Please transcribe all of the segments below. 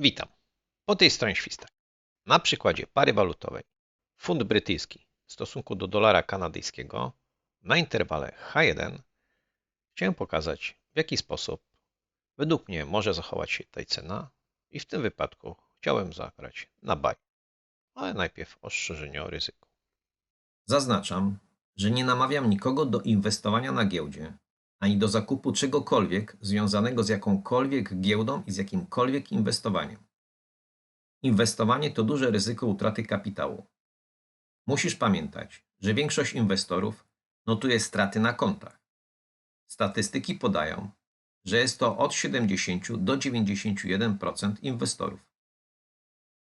Witam. Po tej stronie Świstak. Na przykładzie pary walutowej funt brytyjski w stosunku do dolara kanadyjskiego na interwale H1 chciałem pokazać, w jaki sposób według mnie może zachować się tutaj cena i w tym wypadku chciałem zagrać na buy. Ale najpierw ostrzeżenie o ryzyku. Zaznaczam, że nie namawiam nikogo do inwestowania na giełdzie, ani do zakupu czegokolwiek związanego z jakąkolwiek giełdą i z jakimkolwiek inwestowaniem. Inwestowanie to duże ryzyko utraty kapitału. Musisz pamiętać, że większość inwestorów notuje straty na kontach. Statystyki podają, że jest to od 70 do 91% inwestorów.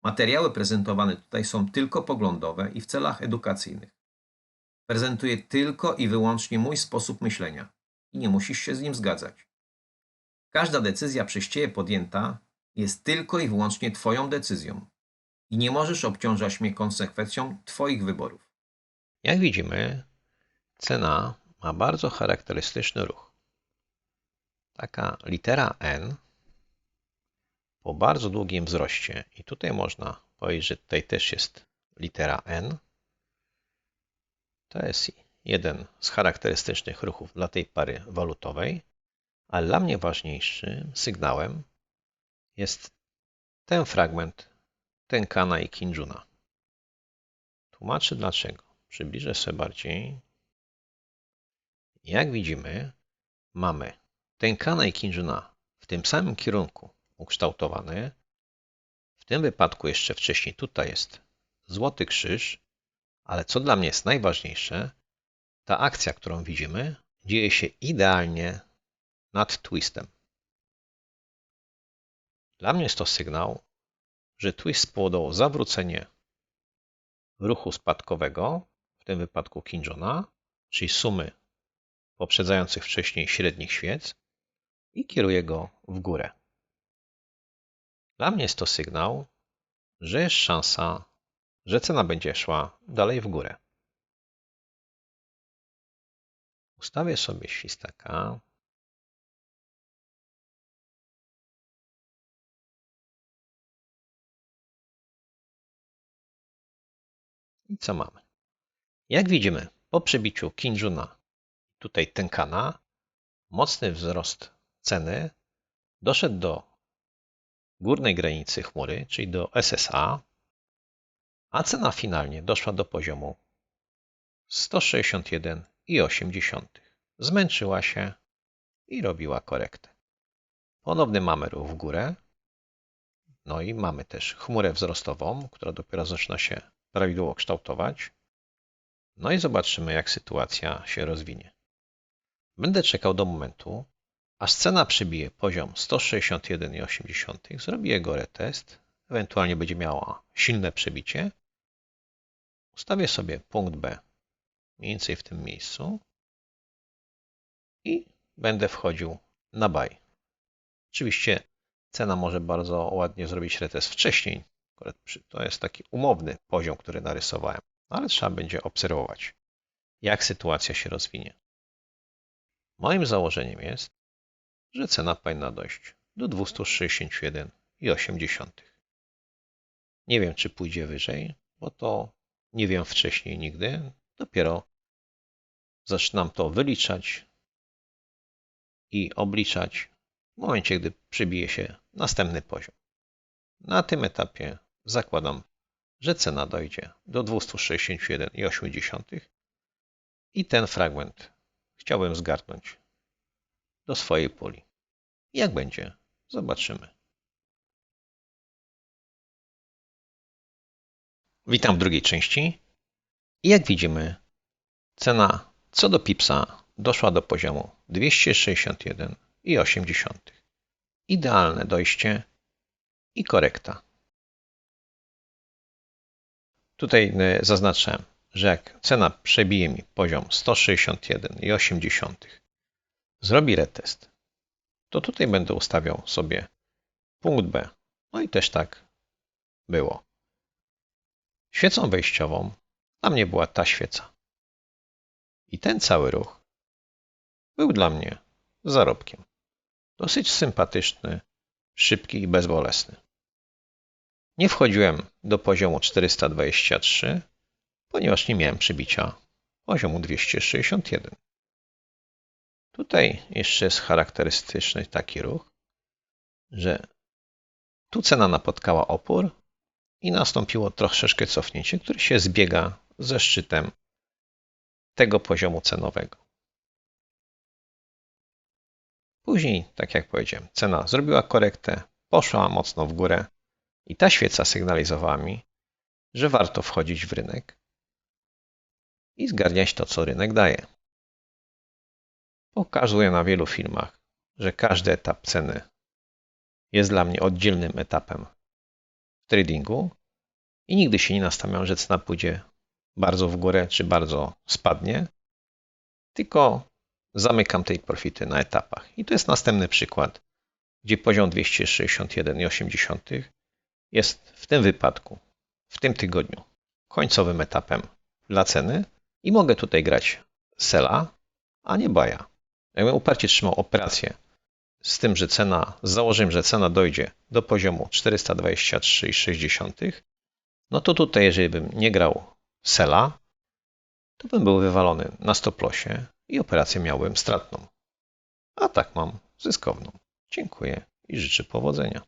Materiały prezentowane tutaj są tylko poglądowe i w celach edukacyjnych. Prezentuję tylko i wyłącznie mój sposób myślenia i nie musisz się z nim zgadzać. Każda decyzja przez Ciebie podjęta jest tylko i wyłącznie Twoją decyzją i nie możesz obciążać mnie konsekwencją Twoich wyborów. Jak widzimy, cena ma bardzo charakterystyczny ruch. Taka litera N po bardzo długim wzroście, i tutaj można powiedzieć, że tutaj też jest litera N, to jest jeden z charakterystycznych ruchów dla tej pary walutowej, ale dla mnie ważniejszym sygnałem jest ten fragment Tenkana i Kinjuna. Tłumaczę dlaczego. Przybliżę sobie bardziej. Jak widzimy, mamy Tenkana i Kinjuna w tym samym kierunku ukształtowane. W tym wypadku jeszcze wcześniej tutaj jest złoty krzyż, ale co dla mnie jest najważniejsze, ta akcja, którą widzimy, dzieje się idealnie nad twistem. Dla mnie jest to sygnał, że twist spowodował zawrócenie ruchu spadkowego, w tym wypadku Kinjona, czyli sumy poprzedzających wcześniej średnich świec i kieruje go w górę. Dla mnie jest to sygnał, że jest szansa, że cena będzie szła dalej w górę. Ustawię sobie świstaka. I co mamy? Jak widzimy, po przebiciu Kinjuna, tutaj Tenkana, mocny wzrost ceny doszedł do górnej granicy chmury, czyli do SSA, a cena finalnie doszła do poziomu 161,8. Zmęczyła się i robiła korektę. Ponowny mamy ruch w górę. No i mamy też chmurę wzrostową, która dopiero zaczyna się prawidłowo kształtować. No i zobaczymy, jak sytuacja się rozwinie. Będę czekał do momentu, aż cena przybije poziom 161,8. Zrobię jego retest, ewentualnie będzie miała silne przebicie. Ustawię sobie punkt B mniej więcej w tym miejscu i będę wchodził na buy. Oczywiście cena może bardzo ładnie zrobić retest wcześniej. To jest taki umowny poziom, który narysowałem, ale trzeba będzie obserwować, jak sytuacja się rozwinie. Moim założeniem jest, że cena powinna dojść do 261,8. Nie wiem, czy pójdzie wyżej, bo to nie wiem wcześniej nigdy. Dopiero zaczynam to wyliczać i obliczać w momencie, gdy przybije się następny poziom. Na tym etapie zakładam, że cena dojdzie do 261,8 i ten fragment chciałbym zgarnąć do swojej puli. Jak będzie? Zobaczymy. Witam w drugiej części. I jak widzimy, cena co do pipsa doszła do poziomu 261,8. Idealne dojście i korekta. Tutaj e, zaznaczam, że jak cena przebije mi poziom 161,8, zrobi retest, to tutaj będę ustawiał sobie punkt B. No i też tak było. Świecą wejściową dla mnie była ta świeca. I ten cały ruch był dla mnie zarobkiem. Dosyć sympatyczny, szybki i bezbolesny. Nie wchodziłem do poziomu 423, ponieważ nie miałem przybicia poziomu 261. Tutaj jeszcze jest charakterystyczny taki ruch, że tu cena napotkała opór i nastąpiło troszeczkę cofnięcie, które się zbiega ze szczytem tego poziomu cenowego. Później, tak jak powiedziałem, cena zrobiła korektę, poszła mocno w górę i ta świeca sygnalizowała mi, że warto wchodzić w rynek i zgarniać to, co rynek daje. Pokazuję na wielu filmach, że każdy etap ceny jest dla mnie oddzielnym etapem w tradingu i nigdy się nie nastawiam, że cena pójdzie bardzo w górę czy bardzo spadnie, tylko zamykam tej profity na etapach. I to jest następny przykład, gdzie poziom 261,8 jest w tym wypadku, w tym tygodniu, końcowym etapem dla ceny i mogę tutaj grać sela, a nie baja. Jakbym uparcie trzymał operację z tym, że cena, z założeniem, że cena dojdzie do poziomu 423,6, no to tutaj, jeżeli bym nie grał sela, to bym był wywalony na stoplosie i operację miałbym stratną. A tak mam zyskowną. Dziękuję i życzę powodzenia.